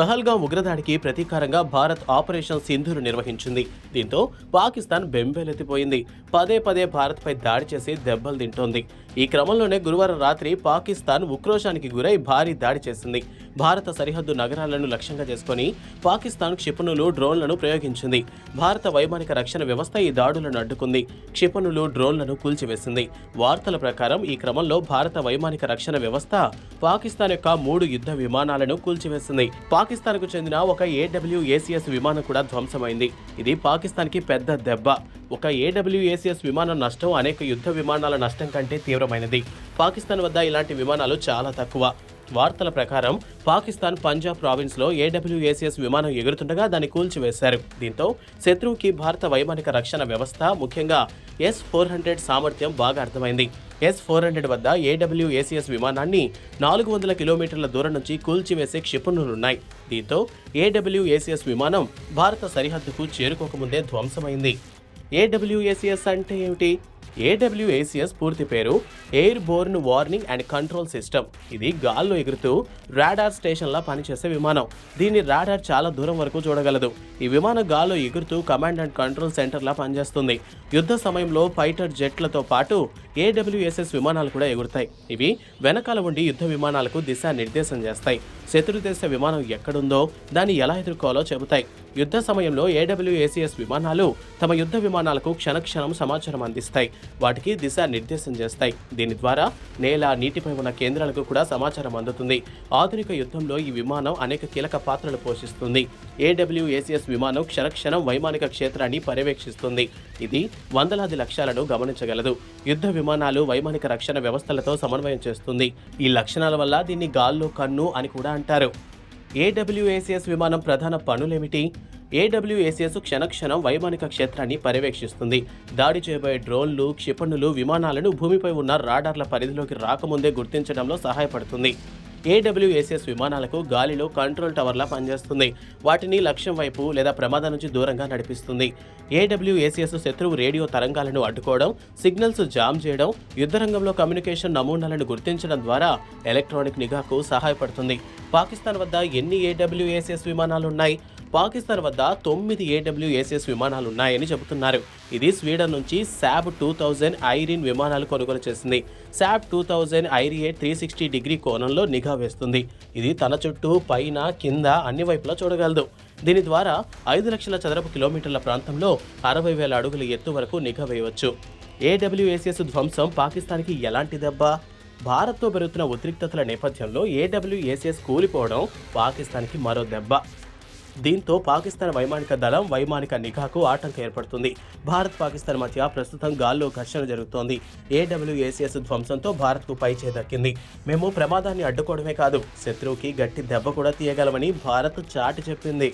పహల్గా ఉగ్రదాడికి ప్రతీకారంగా Bharat operation సింధును నిర్వహించింది. దీంతో పాకిస్తాన్ బెంబేలెత్తిపోయింది. పదే పదే భారత్పై దాడి చేసి దెబ్బలు తింటోంది. ఈ క్రమంలోనే గురువారం రాత్రి పాకిస్తాన్ ఉక్రోషానికి గురై భారీ దాడి చేసింది. భారత సరిహద్దు నగరాలను లక్ష్యంగా చేసుకుని పాకిస్తాన్ క్షిపణులు డ్రోన్లను ప్రయోగించింది. భారత వైమానిక రక్షణ వ్యవస్థ ఈ దాడులను అడ్డుకుంది. క్షిపణులు డ్రోన్లను కూల్చివేసింది. వార్తల ప్రకారం ఈ క్రమంలో భారత వైమానిక రక్షణ వ్యవస్థ పాకిస్తాన్ యొక్క మూడు యుద్ధ విమానాలను కూల్చివేసింది. పాకిస్తాన్కు చెందిన ఒక ఏడబ్ల్యూఏసీఎస్ విమానం కూడా ధ్వంసమైంది. ఇది పాకిస్తాన్కి పెద్ద దెబ్బ. ఒక ఏడబ్ల్యూఏసీఎస్ విమానం నష్టం అనేక యుద్ధ విమానాల నష్టం కంటే తీవ్రమైనది. పాకిస్తాన్ వద్ద ఇలాంటి విమానాలు చాలా తక్కువ. వార్తల ప్రకారం పాకిస్తాన్ పంజాబ్ ప్రావిన్స్లో ఏడబ్ల్యూఏసీఎస్ విమానం ఎగురుతుండగా దాన్ని కూల్చివేశారు. దీంతో శత్రువుకి భారత వైమానిక రక్షణ వ్యవస్థ ముఖ్యంగా ఎస్ ఫోర్ హండ్రెడ్ సామర్థ్యం బాగా అర్థమైంది. ఎస్ ఫోర్ హండ్రెడ్ వద్ద ఏడబ్ల్యూఏసీఎస్ విమానాన్ని నాలుగు వందల కిలోమీటర్ల దూరం నుంచి కూల్చివేసే క్షిపణులున్నాయి. దీంతో ఏడబ్ల్యూఏసీఎస్ విమానం భారత సరిహద్దుకు చేరుకోకముందే ధ్వంసమైంది. ఏడబ్ల్యూఏసీఎస్ అంటే ఏమిటి? ఏడబ్ల్యూఏసిఎస్ పూర్తి పేరు airborne warning and control system. ఇది గాల్లో ఎగురుతూ రాడార్ స్టేషన్లా పనిచేసే విమానం. దీని రాడార్ చాలా దూరం వరకు చూడగలదు. ఈ విమానం గాల్లో ఎగురుతూ కమాండ్ అండ్ కంట్రోల్ సెంటర్లా పనిచేస్తుంది. యుద్ధ సమయంలో ఫైటర్ జెట్లతో పాటు ఏడబ్ల్యూఎస్ఎస్ విమానాలు కూడా ఎగురుతాయి. ఇవి వెనకాల ఉండి యుద్ధ విమానాలకు దిశానిర్దేశం చేస్తాయి. శత్రు దేశ విమానం ఎక్కడుందో దాన్ని ఎలా ఎదుర్కోవాలో చెబుతాయి. యుద్ధ సమయంలో ఏడబ్ల్యూఏసిఎస్ విమానాలు తమ యుద్ధ విమానాలకు క్షణక్షణం సమాచారం అందిస్తాయి. వాటికి దిశానిర్దేశం చేస్తాయి. దీని ద్వారా నేల నీటిపై ఉన్న కేంద్రాలకు కూడా సమాచారం అందుతుంది. ఆధునిక యుద్ధంలో ఈ విమానం అనేక కీలక పాత్రలు పోషిస్తుంది. ఏడబ్ల్యూఏసిఎస్ విమానం క్షణక్షణం వైమానిక క్షేత్రాన్ని పర్యవేక్షిస్తుంది. ఇది వందలాది లక్ష్యాలను గమనించగలదు. యుద్ధ విమానాలు వైమానిక రక్షణ వ్యవస్థలతో సమన్వయం చేస్తుంది. ఈ లక్షణాల వల్ల దీన్ని గాల్లో కన్ను అని కూడా అంటారు. ఏడబ్ల్యూఏసిఎస్ విమానం ప్రధాన పనులేమిటి? ఏడబ్ల్యూఏసిఎస్ క్షణక్షణం వైమానిక క్షేత్రాన్ని పర్యవేక్షిస్తుంది. దాడి చేయబోయే డ్రోన్లు క్షిపణులు విమానాలను భూమిపై ఉన్న రాడార్ల పరిధిలోకి రాకముందే గుర్తించడంలో సహాయపడుతుంది. ఏడబ్ల్యూఏసిఎస్ విమానాలకు గాలిలో కంట్రోల్ టవర్లా పనిచేస్తుంది. వాటిని లక్ష్యం వైపు లేదా ప్రమాదం నుంచి దూరంగా నడిపిస్తుంది. ఏడబ్ల్యూఏసిఎస్ శత్రువు రేడియో తరంగాలను అడ్డుకోవడం సిగ్నల్స్ జామ్ చేయడం యుద్ధరంగంలో కమ్యూనికేషన్ నమూనాలను గుర్తించడం ద్వారా ఎలక్ట్రానిక్ నిఘాకు సహాయపడుతుంది. పాకిస్తాన్ వద్ద ఎన్ని ఏడబ్ల్యూఏసిఎస్ విమానాలు ఉన్నాయి పాకిస్తాన్ వద్ద తొమ్మిది ఏడబ్ల్యూఏసిఎస్ విమానాలు ఉన్నాయని చెబుతున్నారు. ఇది స్వీడన్ నుంచి శాబ్ టూ థౌజండ్ ఐరిన్ విమానాలు కొనుగోలు చేసింది. Saab two thousand Erieye three sixty degree కోణంలో నిఘా వేస్తుంది. ఇది తన చుట్టూ పైన కింద అన్ని వైపులా చూడగలదు. దీని ద్వారా ఐదు లక్షల చదరపు కిలోమీటర్ల ప్రాంతంలో అరవై వేల అడుగుల ఎత్తు వరకు నిఘా వేయవచ్చు. ఏడబ్ల్యూఏసిఎస్ ధ్వంసం పాకిస్తాన్కి ఎలాంటి దెబ్బ? భారత్తో పెరుగుతున్న ఉద్రిక్తతల నేపథ్యంలో ఏడబ్ల్యూఏసిఎస్ కూలిపోవడం పాకిస్తాన్కి మరో దెబ్బ. దీంతో పాకిస్తాన్ వైమానిక దళం వైమానిక నిఘాకు ఆటంకం ఏర్పడుతుంది. భారత్ పాకిస్తాన్ మధ్య ప్రస్తుతం గాల్లో ఘర్షణ జరుగుతోంది. ఏడబ్ల్యూఏసీఎస్ ధ్వంసంతో భారత్కు పై దక్కింది మేము ప్రమాదాన్ని అడ్డుకోవడమే కాదు శత్రువుకి గట్టి దెబ్బ కూడా తీయగలమని భారత్ చాటి చెప్పింది.